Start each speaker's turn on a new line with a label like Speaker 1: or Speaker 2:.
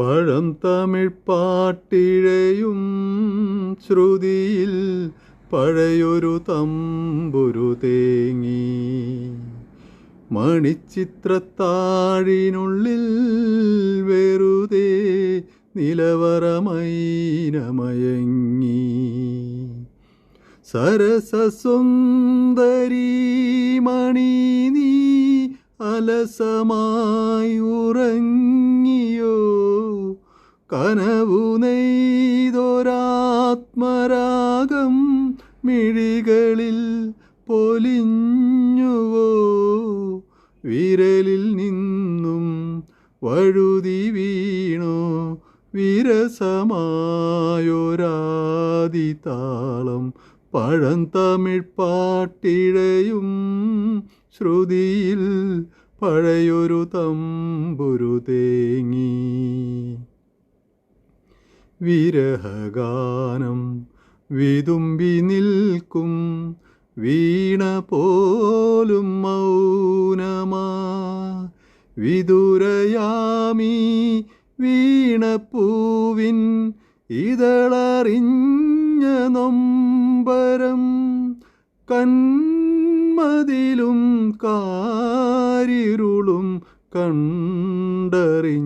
Speaker 1: പഴം തമിഴ് പാട്ടിഴയും ശ്രുതിയിൽ പഴയൊരു തമ്പുരു തേങ്ങി. മണിച്ചിത്രത്താഴിനുള്ളിൽ വെറുതെ നിലവറമൈനമയങ്ങി. സരസസുന്ദരി മണി നീ അലസമായി ഉറങ്ങിയോ? കനവു നെയ്തൊരാത്മരാഗം മിഴികളിൽ പൊലിഞ്ഞുവോ? വിരലിൽ നിന്നും വഴുതി വീണോ? വിരസമായൊരാതി താളം തമിഴ് പാട്ടിഴയും ശ്രുതിയിൽ പഴയൊരു തമ്പുരു തേങ്ങി. വിരഹഗാനം വിതുമ്പി നിൽക്കും വീണ പോലും മൗനമാ. വിദുരയാമി വീണപ്പൂവിൻ ഇതളറിഞ്ഞ നൊമ്പരം കന്മതിലും കാരിരുളും കണ്ടറിഞ്ഞ